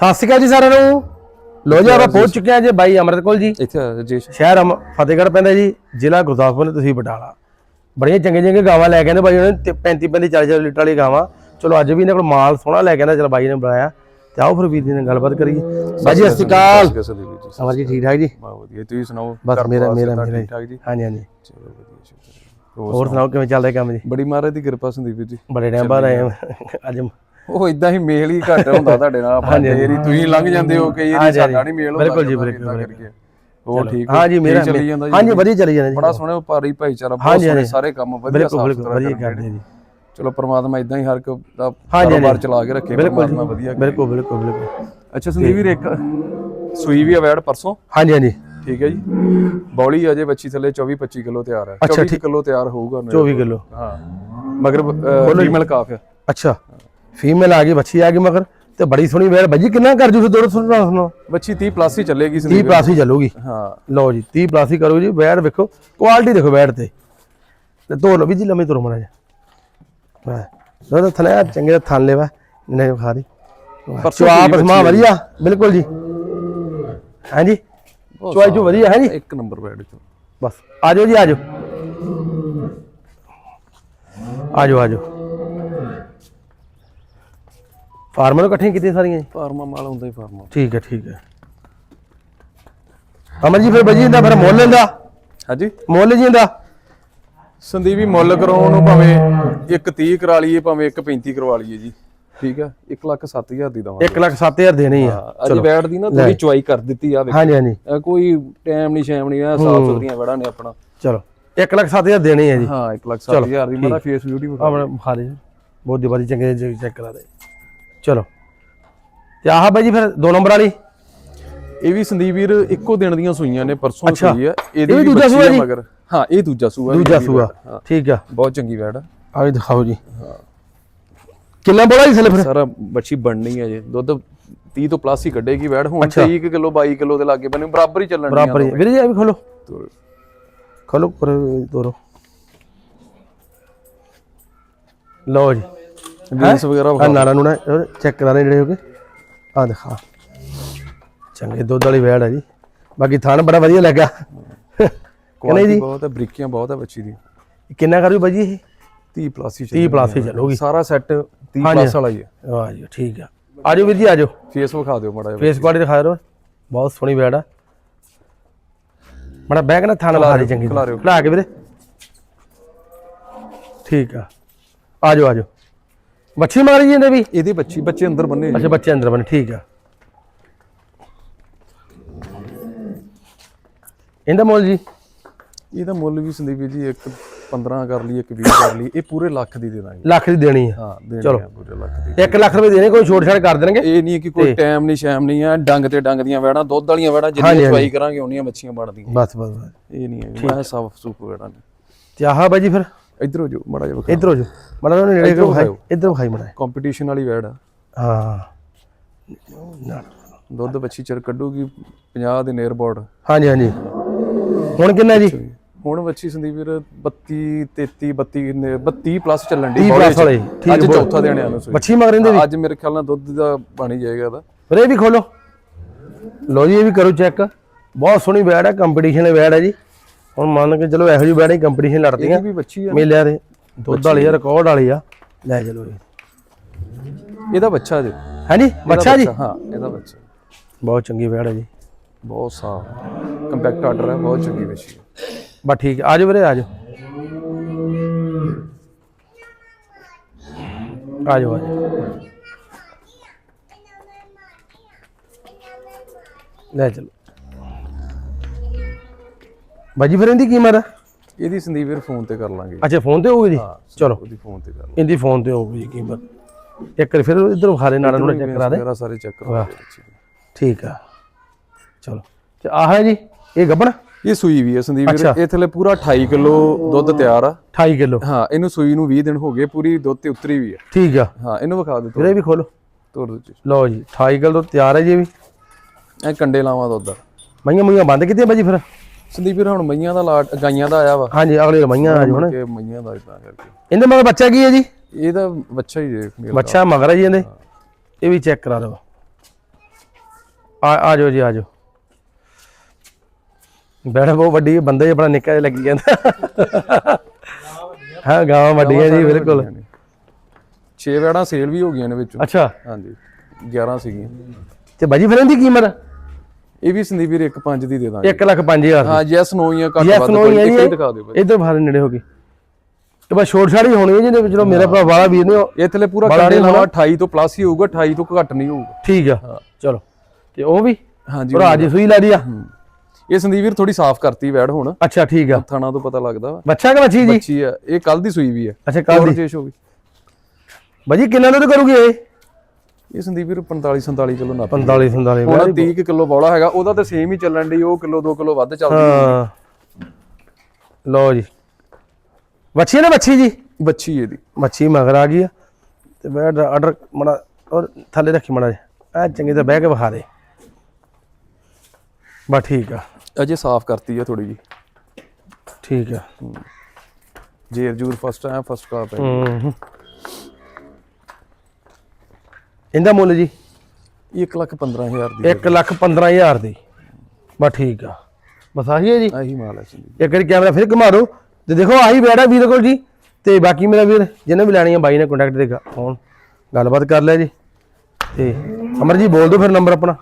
ਸਤਿ ਸ਼੍ਰੀ ਅਕਾਲ ਜੀ ਸਾਰਿਆਂ ਨੂੰ। ਲੋ ਜੀ ਆਪਾਂ ਪਹੁੰਚ ਚੁੱਕੇ ਹਾਂ ਜੀ ਬਾਈ ਅਮਰਤ ਕੋਲ ਜੀ। ਇੱਥੇ ਰਜੇਸ਼ ਸ਼ਹਿਰ ਫਤਿਹਗੜ੍ਹ ਪੈਂਦਾ ਜੀ ਜ਼ਿਲ੍ਹਾ ਗੁਰਦਾਸਪੁਰ ਨੇ ਤੁਸੀਂ ਬਟਾਲਾ। ਬੜੀਆਂ ਚੰਗੇ ਚੰਗੇ ਗਾਵਾਂ ਲੈ ਕੇ ਆਂਦੇ ਬਾਈ ਉਹਨੇ 35 35 40 40 ਲੀਟਰ ਵਾਲੀ ਗਾਵਾਂ। ਚਲੋ ਅੱਜ ਵੀ ਇਹਨਾਂ ਕੋਲ ਮਾਲ ਸੋਹਣਾ ਲੈ ਕੇ ਆਂਦਾ ਚਲ ਬਾਈ ਨੇ ਬੁਲਾਇਆ ਤੇ ਆਓ ਫਿਰ ਵੀਰ ਜੀ ਨਾਲ ਗੱਲਬਾਤ ਕਰੀਏ। ਬਾਈ ਜੀ ਸਤਿ ਸ਼੍ਰੀ ਅਕਾਲ। ਅਕਾਲ ਜੀ। ਜੀ ਠੀਕ ਠਾਕ ਜੀ? ਬਹੁਤ ਵਧੀਆ। ਤੁਸੀਂ ਸੁਣਾਓ ਬਸ ਮੇਰਾ ਮੇਰਾ ਠੀਕ ਠਾਕ ਜੀ? ਹਾਂਜੀ ਹਾਂਜੀ। ਚਲੋ ਵਧੀਆ ਸ਼ੁਕਰ। ਹੋਰ ਸੁਣਾਓ? ਕਿਵੇਂ ਚੱਲਦਾ ਕੰਮ ਜੀ? ਬੜੀ ਮਹਾਰਾਜ ਦੀ ਕਿਰਪਾ ਸੰਦੀਪ ਜੀ। ਬੜੇ ਟਾਈਮ ਬਾਅਦ ਆਏ ਹਾਂ। ਅੱਜ ਉਹ ਇਦਾਂ ਹੀ ਮੇਲ ਹੀ ਘੱਟ ਹੁੰਦਾ ਤੁਹਾਡੇ ਨਾਲ ਆਪਾਂ ਹੀ ਤੁਸੀਂ ਲੰਘ ਜਾਂਦੇ ਹੋ ਕਈ ਵਾਰੀ ਸਾਡਾ ਨਹੀਂ ਮੇਲ ਹੁੰਦਾ ਬਿਲਕੁਲ ਜੀ, ਬਿਲਕੁਲ। ਹੋਰ ਠੀਕ ਹੋ? ਹਾਂਜੀ ਮੇਰਾ ਚੱਲੀ ਜਾਂਦਾ ਜੀ ਹਾਂਜੀ ਵਧੀਆ ਚੱਲੀ ਜਾਂਦਾ ਜੀ। ਬੜਾ ਸੋਹਣਾ ਵਪਾਰੀ ਭਾਈਚਾਰਾ ਬਹੁਤ ਸੋਹਣੇ। ਸਾਰੇ ਕੰਮ ਵਧੀਆ ਸਾਫ਼ ਸੁਥਰਾ ਵਧੀਆ ਕਰਦੇ ਜੀ। ਚਲੋ ਪ੍ਰਮਾਤਮਾ ਇਦਾਂ ਹੀ ਹਰ ਇੱਕ ਦਾ ਕਾਰੋਬਾਰ ਚਲਾ ਕੇ ਰੱਖੇ ਬਿਲਕੁਲ ਪ੍ਰਮਾਤਮਾ ਵਧੀਆ। ਬਿਲਕੁਲ ਬਿਲਕੁਲ ਬਿਲਕੁਲ। ਅੱਛਾ ਸੰਦੀਪ ਵੀਰ ਇੱਕ ਸੂਈ ਵੀ ਅਵੈਡ ਪਰਸੋਂ? ਹਾਂਜੀ ਹਾਂਜੀ। ਠੀਕ ਹੈ ਜੀ। ਬੌਲੀ ਅਜੇ ਬੱਚੀ ਥੱਲੇ 24 25 ਕਿਲੋ ਤਿਆਰ ਹੈ। ਅੱਛਾ, 24 ਕਿਲੋ ਤਿਆਰ ਹੋਊਗਾ ਉਹਨੇ। 24 ਕਿਲੋ। ਹਾਂ। ਮਗਰ ਫੀਮੇਲ ਕਾਫ ਹੈ। ਅੱਛਾ। ਫੀਮੇਲ ਆ ਗਈ ਬੱਚੀ ਆ ਗਈ ਮਗਰ ਤੇ ਬੜੀ ਸੋਹਣੀ ਵੇੜ ਬਾਜੀ ਕਿੰਨਾ ਕਰ ਜੂ ਫਿਰ ਦੋ ਸੁਣਨਾ ਸੁਣੋ ਬੱਚੀ 30 ਪਲੱਸ ਹੀ ਚੱਲੇਗੀ 30 ਸੰਦੀਪ ਪਲੱਸ ਹੀ ਚੱਲੂਗੀ। ਹਾਂ। ਲਓ ਜੀ 30 ਪਲੱਸ ਹੀ ਕਰੋ ਜੀ। ਵੇੜ ਵੇਖੋ ਕੁਆਲਿਟੀ ਦੇਖੋ ਵੇੜ ਤੇ। ਤੇ ਧੋ ਲਓ ਵੀ ਜੀ ਲੰਮੀ ਤੁਰ ਮਣਾ ਜਾ ਹਾਂ। ਦੋ ਥਲੇ ਚੰਗੇ ਥਾਂ ਲੈਵਾ। ਨਹੀਂ ਖਾ ਪਰਸੋਂ ਚਵਾ ਪਸਮਾ ਵਧੀਆ ਬਿਲਕੁਲ ਜੀ। ਹਾਂਜੀ? ਚਵਾਈ ਚੋ ਵਧੀਆ ਹੈ ਜੀ ਇੱਕ ਨੰਬਰ ਬੈਡ ਚੋਂ। ਬਸ ਆ ਜਾਓ ਜੀ ਆ ਜਾਓ। ਆ ਆ ਜਾਓ ਫਾਰਮਰ ਇਕੱਠੀਆਂ ਕੀਤੀਆਂ ਸਾਰੀਆਂ ਜੀ? ਫਾਰਮਾ ਮਾਲ ਹੁੰਦਾ ਹੀ ਫਾਰਮਾ। ਠੀਕ ਹੈ ਠੀਕ ਹੈ। ਅਮਰ ਜੀ ਫਿਰ ਬਜੀ ਇਹਦਾ ਫਿਰ ਮੁੱਲ ਲੈਂਦਾ ਹਾਂਜੀ। ਮੁੱਲ ਜੀ ਇਹਦਾ? ਸੰਦੀਪ ਵੀ ਮੁੱਲ ਕਰਾਉਣ ਨੂੰ ਭਾਵੇਂ ਇੱਕ 30 ਕਰਾ ਲਈਏ ਭਾਵੇਂ ਇੱਕ 35 ਕਰਵਾ ਲਈਏ ਜੀ। ਠੀਕ ਆ 1 ਲੱਖ 7000 ਦੀ ਦਵਾਂਗੇ। 1 ਲੱਖ 7000 ਦੇਣੀ ਆ। ਅੱਜ ਬੈਡ ਦੀ ਨਾ ਥੋੜੀ ਚੁਆਈ ਕਰ ਦਿੱਤੀ ਆ ਵੇਖ ਹਾਂਜੀ ਹਾਂਜੀ। ਕੋਈ ਟਾਈਮ ਨਹੀਂ ਸ਼ੈਮ ਨਹੀਂ ਆ ਸਾਫ਼ ਸੁਥਰੀਆਂ ਵੜਾ ਨੇ ਆਪਣਾ। ਚਲੋ 1 ਲੱਖ 7000 ਦੇਣੀ ਹੈ ਜੀ। ਹਾਂ 1 ਲੱਖ 7000 ਦੀ ਮੇਰਾ ਫੇਸ ਆਪਣਾ ਖਾ ਦੇ ਬਹੁਤ ਦੀ ਬਾਦੀ ਚੰਗੇ ਚੈੱਕ ਕਰਾ ਦੇ। ਚਲੋ। ਤੇ ਆਹ ਬਾਈ ਜੀ ਫਿਰ ਦੋ ਨੰਬਰ ਵਾਲੀ। ਇਹ ਵੀ ਸੰਦੀਪ ਵੀਰ ਇੱਕੋ ਦਿਨ ਦੀਆਂ ਸੂਈਆਂ ਨੇ ਪਰਸੋਂ ਅੱਛਾ। ਸੂਈ ਆ। ਇਹ ਵੀ ਦੂਜਾ ਬੱਚੀ ਸੂਆ ਆ ਜੀ? ਮਗਰ। ਹਾਂ ਇਹ ਦੂਜਾ ਸੂਆ ਦੂਜਾ ਜੀ ਸੂਆ। ਹਾਂ, ਠੀਕ ਆ। ਬਹੁਤ ਚੰਗੀ ਵੈੜ ਆ। ਆ ਵੀ ਦਿਖਾਓ ਜੀ। ਕਿੰਨਾ ਬੋਲਾ ਜੀ ਥੱਲੇ ਫਿਰ? ਸਾਰਾ ਬੱਚੀ ਬਣਨੀ ਹੈ ਜੀ। ਦੁੱਧ 30 ਤੋਂ ਪਲੱਸ ਹੀ ਕੱਢੇਗੀ ਵੈੜ। ਹੁਣ 23 ਕਿਲੋ 22 ਕਿਲੋ ਦੇ ਲਾਗੇ ਬਣੇ। ਬਰਾਬਰ ਹੀ ਚੱਲਣ ਬਰਾਬਰ ਹੀ। ਵੀਰੇ ਜੀ ਇਹ ਵੀ ਖੋਲੋ। ਦੀਆਂ ਖੋਲੋ ਪਰ ਤੋਰੋ ਲਓ ਜੀ। ਗੇਸ ਵਗੈਰਾ ਆ ਨਾੜਾ ਨੂੜਾ ਚੈੱਕ ਕਰਾ ਰਹੇ ਜਿਹੜੇ ਹੋਗੇ ਆ ਦਿਖਾ। ਚੰਗੇ ਦੁੱਧ ਵਾਲੀ ਵੈੜ ਹੈ ਜੀ। ਬਾਕੀ ਥਣ ਬੜਾ ਵਧੀਆ ਲੱਗਾ। ਕੁਆਲਿਟੀ ਬਹੁਤ ਹੈ ਬਰੀਕੀਆਂ ਬਹੁਤ ਹੈ ਬੱਚੀ ਦੀ। ਕਿੰਨਾ ਕਰੂ ਬਾਜੀ ਇਹ? 30 ਪਲੱਸ ਹੀ 30 ਪਲੱਸ ਹੀ ਚੱਲੂਗੀ। ਸਾਰਾ ਸੈੱਟ 30 ਪਲੱਸ ਵਾਲਾ ਹੀ ਹੈ। ਵਾਹ ਜੀ ਠੀਕ ਆ। ਆਜੋ ਵੀਰ ਜੀ ਆਜੋ। ਫੇਸ ਵਿਖਾ ਦਿਓ ਮੜਾ ਫੇਸ ਕੁਆਲਿਟੀ ਦਿਖਾ ਦਿਓ। ਬਹੁਤ ਸੋਹਣੀ ਵੈੜ ਆ। ਮੜਾ ਬੈਗ ਨਾ ਥਣ ਲਾ ਦੇ ਚੰਗੀ। ਖਲਾ ਕੇ ਵੀਰੇ। ਠੀਕ ਆ। ਆਜੋ ਆਜੋ। ਬੱਚੀ ਮਾਰੀ ਜੀ ਇਹਦੇ ਵੀ? ਇਹਦੀ ਬੱਚੀ ਬੱਚੇ ਅੰਦਰ ਬੰਨੇ ਅੱਛਾ ਬੱਚੇ ਅੰਦਰ ਬਣੇ ਠੀਕ ਆ। ਇਹਦਾ ਮੁੱਲ ਜੀ? ਇਹਦਾ ਮੁੱਲ ਵੀ ਸੰਦੀਪ ਜੀ ਇੱਕ 15 ਕਰ ਲਈ ਇੱਕ 20 ਕਰ ਲਈ ਇਹ ਪੂਰੇ ਲੱਖ ਦੀ ਦੇ ਦਾਂਗੇ ਲੱਖ ਦੀ ਦੇਣੀ ਆ। ਹਾਂ ਦੇਣੇ ਆ ਪੂਰੇ ਲੱਖ ਦੀ। 1 ਲੱਖ ਰੁਪਏ ਦੇਣੇ ਕੋਈ ਛੋਟ ਛਾਟ ਕਰ ਦੇਣਗੇ? ਇਹ ਨਹੀਂ ਕਿ ਕੋਈ ਟਾਈਮ ਨਹੀਂ ਸ਼ੈਮ ਨਹੀਂ ਆ ਡੰਗ ਤੇ ਡੰਗ ਦੀਆਂ ਵੈੜਾਂ ਦੁੱਧ ਵਾਲੀਆਂ ਵੈੜਾਂ ਜਿੰਨੀਆਂ ਚੁਆਈ ਕਰਾਂਗੇ ਉਨੀਆਂ ਬੱਚੀਆਂ ਬਣਦੀਆਂ। ਬਸ ਬਸ ਇਹ ਨਹੀਂ ਹੈ ਮੈਂ ਸਾਫ਼ ਸੂਪ ਵੈੜਾਂ ਨੇ। ਤੇ ਆਹ ਬਾਜੀ ਫਿਰ? ਇਧਰੋਂ ਜੋ ਮੜਾ ਜਿਹਾ ਵਿਖਾ ਇਧਰ ਹੋ ਜਾ ਮੜਾ ਉਹਨੇ ਨੇੜੇ ਕੋ ਖਾਈ ਇਧਰ ਖਾਈ ਮੜਾ ਕੰਪੀਟੀਸ਼ਨ ਵਾਲੀ ਵੈੜ ਆ। ਹਾਂ। ਦੁੱਧ ਬੱਚੀ ਚਿਰ ਕੱਢੂਗੀ 50 ਦੇ ਨੀਅਰ ਬੋਰਡ ਹਾਂਜੀ ਹਾਂਜੀ। ਹੁਣ ਕਿੰਨਾ ਜੀ? ਹੁਣ ਬੱਚੀ ਸੰਦੀਪ ਵੀਰ 32 33 32 ਨੇ 32 ਪਲੱਸ ਚੱਲਣ ਦੀ 30 plus ਵਾਲੇ, ਠੀਕ ਅੱਜ ਚੌਥਾ ਦੇਣ ਆਨੂੰ ਸੋਈ। ਬੱਚੀ ਮਗਰ ਇਹਦੇ ਵੀ? ਅੱਜ ਮੇਰੇ ਖਿਆਲ ਨਾਲ ਦੁੱਧ ਦਾ ਬਣ ਜਾਏਗਾ ਇਹਦਾ। ਫਿਰ ਇਹ ਵੀ ਖੋਲੋ। ਲੋ ਜੀ ਇਹ ਵੀ ਕਰੋ ਚੈੱਕ ਬਹੁਤ ਸੋਹਣੀ ਬੈੜ ਹੈ ਕੰਪੀਟੀਸ਼ਨ ਦੀ ਬੈੜ ਹੈ ਜੀ। ਹੁਣ ਮੰਨ ਕੇ ਚਲੋ ਇਹੋ ਜਿਹੀ ਬੈੜ ਕੰਪੀਟੀਸ਼ਨ ਇਹ ਵੀ ਬੱਚੀ ਆ। ਮੇਲਿਆਂ ਦੇ ਦੁੱਧ ਵਾਲੀ ਆ ਰਿਕਾਰਡ ਵਾਲੀ ਆ। ਲੈ ਚਲੋ ਜੀ। ਇਹਦਾ ਬੱਚਾ ਜੀ ਹਾਂਜੀ? ਬੱਚਾ ਜੀ? ਹਾਂ ਇਹਦਾ ਬੱਚਾ। ਬਹੁਤ ਚੰਗੀ ਬੈੜ ਹੈ ਜੀ। ਬਹੁਤ ਸਾਫ਼। ਕੰਪੈਕਟ ਆਰਡਰ ਹੈ ਬਹੁਤ ਚੰਗੀ ਬੱਚੀ ਬਸ ਠੀਕ ਆ ਜਾਓ ਵੀਰੇ ਆ ਜਾਓ ਆ ਜਾਓ। ਲੈ ਚਲੋ। ਬਾਜੀ ਫਿਰ ਇਹਦੀ ਕੀਮਤ ਆ? ਇਹਦੀ ਸੰਦੀਪ ਵੀਰ ਫੋਨ ਤੇ ਕਰ ਲਾਂਗੇ। ਅੱਛਾ ਫੋਨ ਤੇ ਹੋਊਗੀ ਜੀ ਚਲੋ। ਉਹਦੀ ਫੋਨ ਤੇ ਕਰ ਲਾਂਗੇ। ਇਹਦੀ ਫੋਨ ਤੇ ਹੋਊਗੀ ਜੀ ਕੀਮਤ ਇੱਕ ਵਾਰੀ ਫਿਰ ਇਧਰੋਂ ਖਾਰੇ ਨਾਲ ਨੂੰ ਚੈੱਕ ਕਰਾ ਦੇ। ਮੇਰਾ ਸਾਰੇ ਚੈੱਕ ਦਿਓ ਦੇ। ਠੀਕ ਆ। ਚਲੋ। ਤੇ ਆਹ ਹੈ ਜੀ ਇਹ ਗੱਬਣ? ਇਹ ਸੂਈ ਵੀ ਹੈ ਸੰਦੀਪ ਵੀਰ। ਇਹ ਥਲੇ ਪੂਰਾ 28 ਕਿਲੋ ਦੁੱਧ ਤਿਆਰ ਆ। 28 ਕਿਲੋ। ਹਾਂ ਇਹਨੂੰ ਸੂਈ ਨੂੰ 20 ਦਿਨ ਹੋ ਗਏ ਪੂਰੀ ਦੁੱਧ ਤੇ ਉਤਰੀ ਵੀ ਹੈ ਠੀਕ ਆ। ਹਾਂ ਇਹਨੂੰ ਵਿਖਾ ਦਿਓ ਵੀਰੇ ਵੀ ਖੋਲੋ। ਤੋੜ ਦੋ ਲਓ ਜੀ 28 ਕਿਲੋ ਤਿਆਰ ਹੈ ਜੀ ਇਹ ਵੀ। ਐ ਕੰਡੇ ਲਾਵਾਂ ਦੁੱਧ ਦਾ ਮਈਆਂ ਮਈਆਂ ਬੰਦ ਕੀਤੀਆਂ ਬਾਜੀ ਫਿਰ? ਸੰਦੀਪ ਵੀਰ ਹੁਣ ਮਈਆਂ ਦਾ ਲਾਟ ਗਾਈਆਂ ਦਾ ਆਇਆ ਵਾ। ਹਾਂਜੀ ਅਗਲੇ ਮਈਆਂ ਆ ਜੀ ਹੁਣ ਕਿ ਮਈਆਂ ਦਾ ਇਦਾਂ ਕਰਕੇ। ਇਹਦੇ ਮਗਰ ਬੱਚਾ ਕੀ ਹੈ ਜੀ? ਇਹਦਾ ਬੱਚਾ ਹੀ ਜੇ ਮੇਲ ਬੱਚਾ ਮਗਰ ਹੈ ਜੀ ਇਹਦੇ। ਇਹ ਵੀ ਚੈੱਕ ਕਰਾ ਦਿਓ। ਆ ਆ ਜਾਓ ਜੀ ਆ ਜਾਓ। ਬੈਠ ਬਹੁਤ ਵੱਡੀ ਬੰਦਾ ਹੀ ਆਪਣਾ ਨਿੱਕਾ ਜਿਹਾ ਲੱਗੀ ਜਾਂਦਾ। ਹਾਂ ਗਾਵਾਂ ਵੱਡੀਆਂ ਜੀ ਬਿਲਕੁਲ। 6 ਵੈੜਾਂ ਸੇਲ ਵੀ ਹੋ ਗਈਆਂ ਨੇ ਵਿੱਚੋਂ। ਅੱਛਾ। ਹਾਂਜੀ 11 ਸੀਗੀਆਂ। ਤੇ ਬਾਜੀ ਫਿਰ ਇਹਦੀ ਕੀਮਤ ਇਹ ਵੀ ਸੰਦੀਪ ਵੀਰ 1.5 ਦੀ ਦੇ ਦਾਂਗੇ। 1 ਲੱਖ 5000 ਹਾਂ ਯੈਸ ਨੋ ਹੀ ਆ ਘੱਟ ਯੈਸ ਵੱਧ ਨੋ ਕੋਈ ਇੱਕ ਹੀ ਦਿਖਾ ਦਿਓ ਇਧਰ ਬਾਹਰ ਨੇੜੇ ਹੋ ਗਈ। ਤੇ ਬਸ ਛੋਟ ਛਾੜੀ ਹੋਣੀ ਹੈ ਜਿਹਦੇ ਵਿੱਚ ਮੇਰਾ ਭਰਾ ਵਾਲਾ ਵੀਰ ਨੇ ਉਹ- ਇਹ ਥਲੇ ਪੂਰਾ ਨਹੀਂ ਲਾਵਾ 28 ਤੋਂ ਪਲੱਸ ਹੀ ਹੋਊਗਾ 28 ਤੋਂ ਘੱਟ ਨਹੀਂ ਹੋਊਗਾ। ਠੀਕ ਆ। ਚਲੋ। ਤੇ ਉਹ ਵੀ? ਹਾਂਜੀ ਭਰਾ ਜੀ ਸੂਈ ਲਾ ਦੀ ਆ ਇਹ ਸੰਦੀਪ ਵੀਰ ਥੋੜੀ ਸਾਫ਼ ਕਰਤੀ ਵੈੜ ਹੁਣ। ਅੱਛਾ ਠੀਕ ਆ। ਥਾਣਾ ਤੋਂ ਪਤਾ ਲੱਗਦਾ ਵਾ। ਬੱਚਾ ਕਿ ਬੱਚੀ ਜੀ? ਬੱਚੀ ਆ। ਇਹ ਕੱਲ ਦੀ ਸੂਈ ਵੀ ਆ। ਅੱਛਾ ਕੱਲ ਦੀ। ਚੇਸ਼ ਹੋ ਗਈ। ਬਾਜੀ ਕਿੰਨਾ ਦੁੱਧ ਕਰੂਗੀ ਇਹ? ਇਹ ਸੰਦੀਪ ਵੀਰ 45 47 ਕਿਲੋ ਨਾ 45 47 ਹੁਣ 30 ਕਿਲੋ ਬੌਲਾ ਹੈਗਾ ਉਹਦਾ ਤੇ ਸੇਮ ਹੀ ਚੱਲਣ ਦੀ ਉਹ ਕਿਲੋ 2 ਕਿਲੋ ਵੱਧ ਚੱਲਦੀ ਹਾਂ। ਲਓ ਜੀ। ਬੱਚੀ ਨਾ ਬੱਚੀ ਜੀ? ਬੱਚੀ ਇਹਦੀ। ਮੱਛੀ ਮਗਰ ਆ ਗਈ ਆ। ਤੇ ਮੈਂ ਆਰਡਰ ਮੜਾ ਔਰ ਥੱਲੇ ਰੱਖੀ ਮੜਾ ਆ ਚੰਗੀ ਤਰ੍ਹਾਂ ਬਹਿ ਕੇ ਵਿਖਾ ਦੇ। ਬਸ ਠੀਕ ਆ। ਅਜੇ ਸਾਫ਼ ਕਰਤੀ ਆ ਥੋੜੀ ਜੀ। ਠੀਕ ਆ। ਜੇਰ ਜੂਰ ਫਸਟ ਆ ਫਸਟ ਹੈ ਹੂੰ। ਇਹਦਾ ਮੁੱਲ ਜੀ? 1 ਲੱਖ 15000 ਦੀ 1 ਲੱਖ 15000 ਦੀ। ਬਸ ਠੀਕ ਆ। ਬਸ ਆਹੀ ਹੈ ਜੀ? ਆਹੀ ਮਾਲ ਹੈ ਸੰਦੀਪ ਇੱਕ ਵਾਰੀ ਕੈਮਰਾ ਫਿਰ ਘੁਮਾ ਦਿਓ ਤੇ ਦੇਖੋ ਆਹੀ ਬੈੜਾ ਵੀਰ ਕੋਲ ਜੀ। ਤੇ ਬਾਕੀ ਮੇਰਾ ਵੀਰ ਜਿਹਨੇ ਵੀ ਲੈਣੀ ਆ ਬਾਈ ਨੇ ਕੰਟੈਕਟ ਦੇ ਫੋਨ ਗੱਲਬਾਤ ਕਰ ਲਿਆ ਜੀ। ਤੇ ਅਮਰ ਜੀ ਬੋਲ ਦਿਓ ਫਿਰ ਨੰਬਰ ਆਪਣਾ।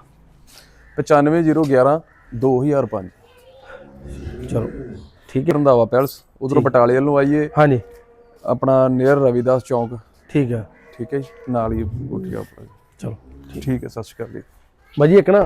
95011 2005 ਚਲੋ ਠੀਕ ਹੈ। ਰੰਧਾਵਾ ਪੈਲਸ ਉਧਰੋਂ ਬਟਾਲੇ ਵੱਲੋਂ ਆਈਏ। ਹਾਂਜੀ। ਆਪਣਾ ਨੀਅਰ ਰਵਿਦਾਸ ਚੌਂਕ। ਠੀਕ ਆ। ਠੀਕ ਹੈ ਜੀ? ਨਾਲ ਹੀ ਉੱਠ ਗਿਆ ਉੱਪਰ ਚਲੋ ਠੀਕ ਹੈ ਸਤਿ ਸ਼੍ਰੀ ਅਕਾਲ ਜੀ। ਬਾਜੀ ਇੱਕ ਨਾ